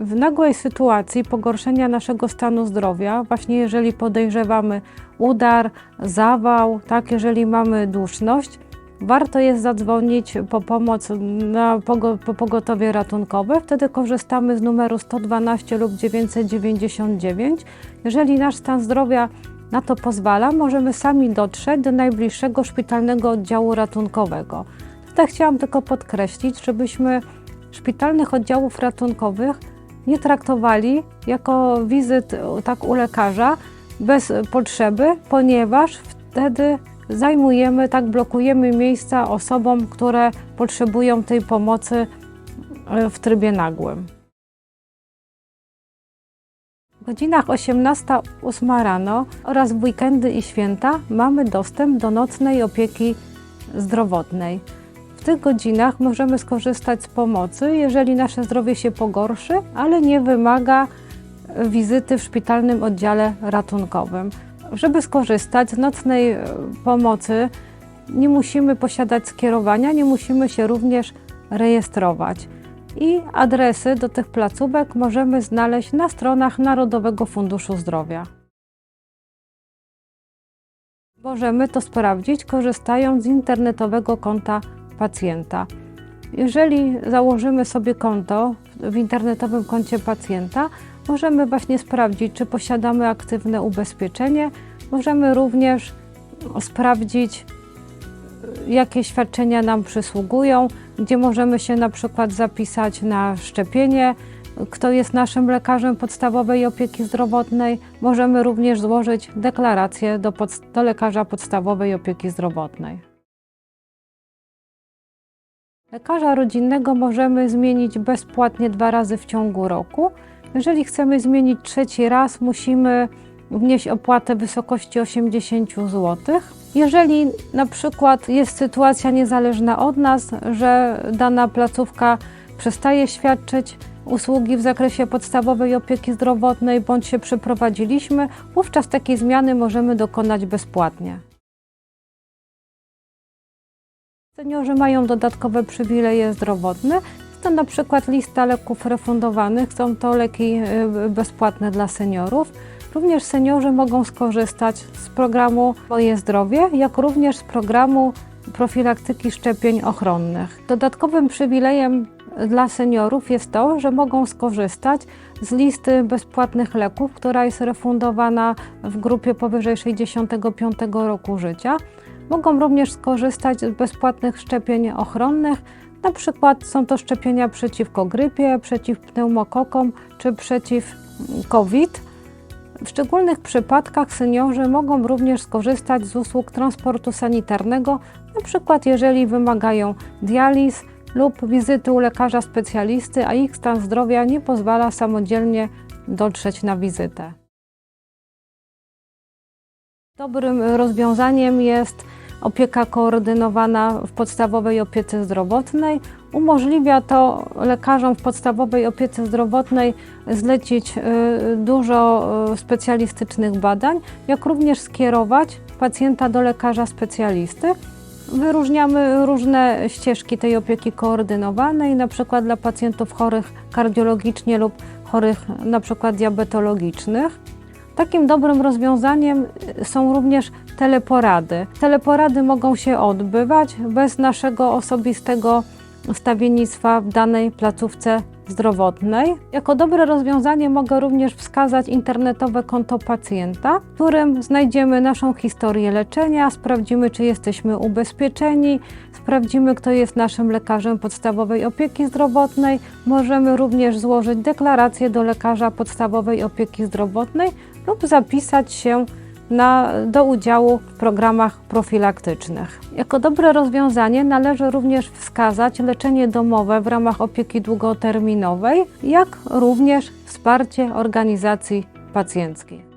W nagłej sytuacji pogorszenia naszego stanu zdrowia, właśnie jeżeli podejrzewamy udar, zawał, tak, jeżeli mamy duszność, warto jest zadzwonić po pomoc na po pogotowie ratunkowe. Wtedy korzystamy z numeru 112 lub 999. Jeżeli nasz stan zdrowia na to pozwala, możemy sami dotrzeć do najbliższego szpitalnego oddziału ratunkowego. Tutaj chciałam tylko podkreślić, żebyśmy szpitalnych oddziałów ratunkowych nie traktowali jako wizyt tak u lekarza bez potrzeby, ponieważ wtedy zajmujemy, tak blokujemy miejsca osobom, które potrzebują tej pomocy e, w trybie nagłym. W godzinach 18-8 rano oraz w weekendy i święta mamy dostęp do nocnej opieki zdrowotnej. W tych godzinach możemy skorzystać z pomocy, jeżeli nasze zdrowie się pogorszy, ale nie wymaga wizyty w szpitalnym oddziale ratunkowym. Żeby skorzystać z nocnej e, pomocy, nie musimy posiadać skierowania, nie musimy się również rejestrować. I adresy do tych placówek możemy znaleźć na stronach Narodowego Funduszu Zdrowia. Możemy to sprawdzić korzystając z internetowego konta pacjenta. Jeżeli założymy sobie konto w internetowym koncie pacjenta, możemy właśnie sprawdzić, czy posiadamy aktywne ubezpieczenie. Możemy również sprawdzić, jakie świadczenia nam przysługują, gdzie możemy się na przykład zapisać na szczepienie, kto jest naszym lekarzem podstawowej opieki zdrowotnej. Możemy również złożyć deklarację do, do lekarza podstawowej opieki zdrowotnej. Lekarza rodzinnego możemy zmienić bezpłatnie dwa razy w ciągu roku. Jeżeli chcemy zmienić trzeci raz, musimy wnieść opłatę w wysokości 80 zł. Jeżeli na przykład jest sytuacja niezależna od nas, że dana placówka przestaje świadczyć usługi w zakresie podstawowej opieki zdrowotnej bądź się przeprowadziliśmy, wówczas takiej zmiany możemy dokonać bezpłatnie. Seniorzy mają dodatkowe przywileje zdrowotne. To na przykład lista leków refundowanych, są to leki y, bezpłatne dla seniorów. Również seniorzy mogą skorzystać z programu Moje Zdrowie, jak również z programu profilaktyki szczepień ochronnych. Dodatkowym przywilejem dla seniorów jest to, że mogą skorzystać z listy bezpłatnych leków, która jest refundowana w grupie powyżej 65 roku życia. Mogą również skorzystać z bezpłatnych szczepień ochronnych. Na przykład są to szczepienia przeciwko grypie, przeciw pneumokokom czy przeciw COVID. W szczególnych przypadkach seniorzy mogą również skorzystać z usług transportu sanitarnego, przykład jeżeli wymagają dializ lub wizyty u lekarza specjalisty, a ich stan zdrowia nie pozwala samodzielnie dotrzeć na wizytę. Dobrym rozwiązaniem jest opieka koordynowana w podstawowej opiece zdrowotnej. Umożliwia to lekarzom w podstawowej opiece zdrowotnej zlecić y, dużo y, specjalistycznych badań, jak również skierować pacjenta do lekarza specjalisty. Wyróżniamy różne ścieżki tej opieki koordynowanej, na przykład dla pacjentów chorych kardiologicznie lub chorych na przykład diabetologicznych. Takim dobrym rozwiązaniem są również teleporady. Teleporady mogą się odbywać bez naszego osobistego stawiennictwa w danej placówce zdrowotnej. Jako dobre rozwiązanie mogę również wskazać internetowe konto pacjenta, w którym znajdziemy naszą historię leczenia, sprawdzimy, czy jesteśmy ubezpieczeni, sprawdzimy, kto jest naszym lekarzem podstawowej opieki zdrowotnej. Możemy również złożyć deklarację do lekarza podstawowej opieki zdrowotnej lub zapisać się na, do udziału w programach profilaktycznych. Jako dobre rozwiązanie należy również wskazać leczenie domowe w ramach opieki długoterminowej, jak również wsparcie organizacji pacjenckiej.